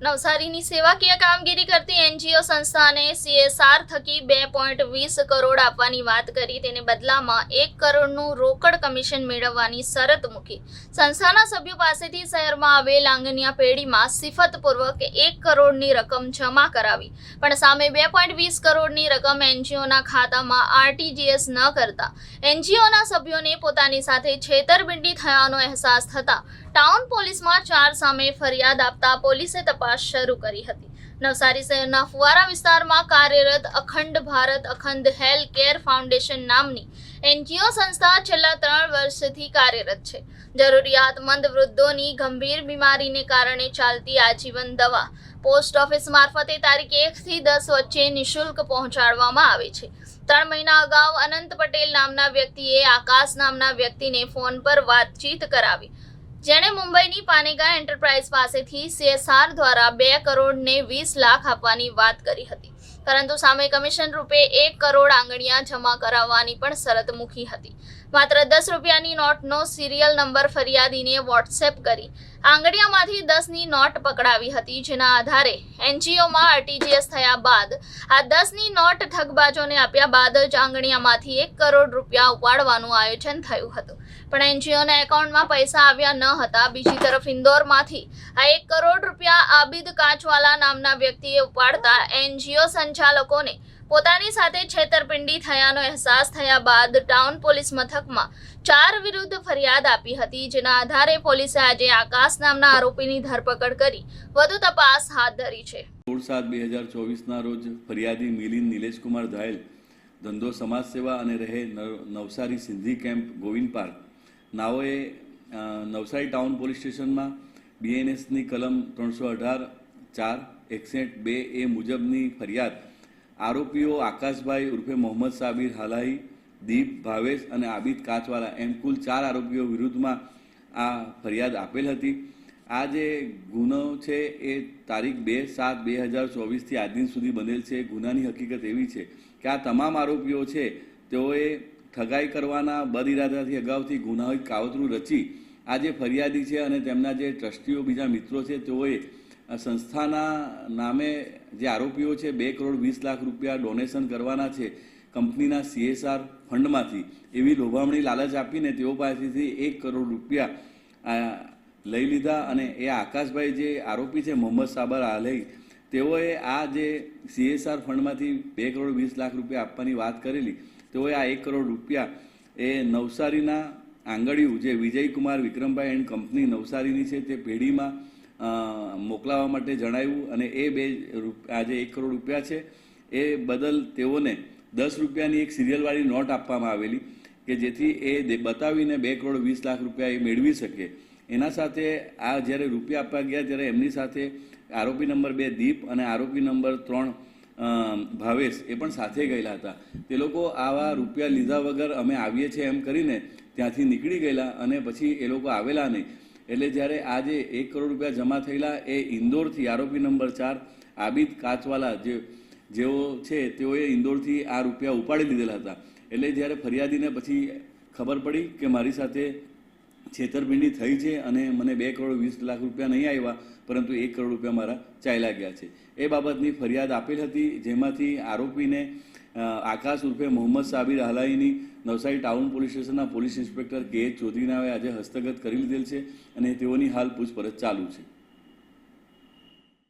નવસારીની સેવાકીય કામગીરી કરતી એનજીઓ સંસ્થાને સીએસઆર થકી બે પોઈન્ટ વીસ કરોડ આપવાની વાત કરી. તેને બદલામાં એક કરોડનું રોકડ કમિશન મેળવવાની શરત મૂકી. સંસ્થાના સભ્યો પાસેથી શહેરમાં આવેલ આંગણિયા પેઢીમાં સિફતપૂર્વક એક કરોડની રકમ જમા કરાવી. પણ સામે બે પોઈન્ટ વીસ કરોડની રકમ એનજીઓના ખાતામાં આરટીજીએસ ન કરતા. એનજીઓના સભ્યોને પોતાની સાથે છેતરપિંડી થયાનો અહેસાસ થતા ટાઉન પોલીસમાં ચાર સામે ફરિયાદ આપતા પોલીસે તપાસ શરૂ કરી હતી. નવસારી શહેરના ફુવારા વિસ્તારમાં કાર્યરત Akhand Bharat Akhand health care foundation નામની એનજીઓ સંસ્થા છેલ્લા ત્રણ વર્ષથી કાર્યરત છે. જરૂરિયાતમંદ વૃદ્ધોની ગંભીર બીમારીને કારણે ચાલતી આજીવન દવા પોસ્ટ ઓફિસ મારફતે તારીખ એકથી દસ વચ્ચે નિઃશુલ્ક પહોંચાડવામાં આવે છે. ત્રણ મહિના અગાઉ અનંત પટેલ નામના વ્યક્તિએ આકાશ નામના વ્યક્તિને ફોન પર વાતચીત કરાવી. જેણે મુંબઈની પાનેગા એન્ટરપ્રાઇઝ પાસેથી સીએસઆર દ્વારા બે કરોડને વીસ લાખ આપવાની વાત કરી હતી. પરંતુ સામે કમિશન રૂપે એક કરોડ આંગણિયા જમા કરાવવાની પણ શરત મૂકી હતી. માત્ર દસ રૂપિયાની નોટનો સિરિયલ નંબર ફરિયાદીને વોટ્સએપ કરી આંગણિયામાંથી દસની નોટ પકડાવી હતી, જેના આધારે એનજીઓમાં આરટીજીએસ થયા બાદ આ દસની નોટ ઠગબાજોને આપ્યા બાદ જ આંગણિયામાંથી એક કરોડ રૂપિયા ઉપાડવાનું આયોજન થયું હતું. પણ એનજીઓના એકાઉન્ટમાં પૈસા આવ્યા ન હતા. બીજી તરફ ઇન્દોરમાંથી આ એક કરોડ રૂપિયા આબિદ કાચવાલા નામના વ્યક્તિએ ઉપાડતા એનજીઓ સંચાલકોને પોતાની સાથે છેતરપિંડી થયાનો અહેસાસ થયા બાદ ટાઉન પોલીસ મથકમાં ચાર વિરુદ્ધ ફરિયાદ આપી હતી, જેના આધારે પોલીસે આજે આકાશ નામના આરોપીની ધરપકડ કરી વધુ તપાસ હાથ ધરી છે. સોળ સાત બે હજાર ચોવીસના રોજ ફરિયાદી મિલિંદ નિલેશકુમાર ધાયલ, ધંધો સમાજ સેવા અને રહે નવ- નવસારી સિંધી કેમ્પ, ગોવિંદ પાર્ક. નાઓએ નવસારી ટાઉન પોલીસ સ્ટેશનમાં બીએનએસની કલમ ત્રણસો અઢાર ચાર એકસઠ બે એ મુજબની ફરિયાદ આરોપીઓ આકાશભાઈ ઉર્ફે મોહમ્મદ સાબિર હાલાહી દીપ, ભાવેશ અને આબિદ કાચવાલા એમ કુલ ચાર આરોપીઓ વિરુદ્ધમાં આ ફરિયાદ આપેલ હતી. આ જે ગુનો છે એ તારીખ બે સાત બે હજાર ચોવીસથી આજ દિન સુધી બનેલ છે. ગુનાની હકીકત એવી છે કે આ તમામ આરોપીઓ છે તેઓએ ઠગાઈ કરવાના બદઇરાદાથી અગાઉથી ગુનાહિત કાવતરું રચી આ જે ફરિયાદી છે અને તેમના જે ટ્રસ્ટીઓ બીજા મિત્રો છે તેઓએ સંસ્થાના નામે જે આરોપીઓ છે, બે કરોડ વીસ લાખ રૂપિયા ડોનેશન કરવાના છે કંપનીના સીએસઆર ફંડમાંથી. એવી લોભામણી લાલચ આપીને તેઓ પાસેથી એક કરોડ રૂપિયા લઈ લીધા અને એ આકાશભાઈ જે આરોપી છે, મોહમ્મદ સાબર આલહી, તેઓએ આ જે સીએસઆર ફંડમાંથી બે કરોડ વીસ લાખ રૂપિયા આપવાની વાત કરેલી, તેઓએ આ એક કરોડ રૂપિયા એ નવસારીના આંગળિયું જે વિજયકુમાર વિક્રમભાઈ એન્ડ કંપની નવસારીની છે, તે પેઢીમાં અ, મોકલાવવા માટે જણાવ્યું અને એ બે આજે એક કરોડ રૂપિયા છે એ બદલ તેઓને દસ રૂપિયાની એક સિરિયલવાળી નોટ આપવામાં આવેલી કે જેથી એ બતાવીને બે કરોડ વીસ લાખ રૂપિયા એ મેળવી શકે. એના સાથે આ જ્યારે રૂપિયા આપવા ગયા ત્યારે એમની સાથે આરોપી નંબર બે દીપ અને આરોપી નંબર ત્રણ ભાવેશ એ પણ સાથે ગયેલા હતા. તે લોકો આવા રૂપિયા લીધા વગર અમે આવીએ છીએ એમ કરીને ત્યાંથી નીકળી ગયેલા અને પછી એ લોકો આવેલા નહીં. એટલે જ્યારે આજે એક કરોડ રૂપિયા જમા થયેલા એ ઇન્દોરથી, આરોપી નંબર ચાર, આબિદ કાચવાલા જે, જેઓ છે, તેઓએ ઇન્દોરથી આ રૂપિયા ઉપાડી લીધેલા હતા. એટલે જ્યારે ફરિયાદીને પછી ખબર પડી કે મારી સાથે છેતરપિંડી થઈ છે અને મને બે કરોડ વીસ લાખ રૂપિયા નહીં આવ્યા, પરંતુ એક કરોડ રૂપિયા મારા ચાલ્યા ગયા છે. એ બાબતની ફરિયાદ આપેલ હતી, જેમાંથી આરોપીને આકાશ ઉર્ફે મોહમ્મદ સાબિર હલાઈની નવસારી ટાઉન પોલીસ સ્ટેશનના પોલીસ ઇન્સ્પેક્ટર કે એચ ચૌધરીના આજે હસ્તગત કરી લીધેલ છે અને તેઓની હાલ પૂછપરછ ચાલુ છે.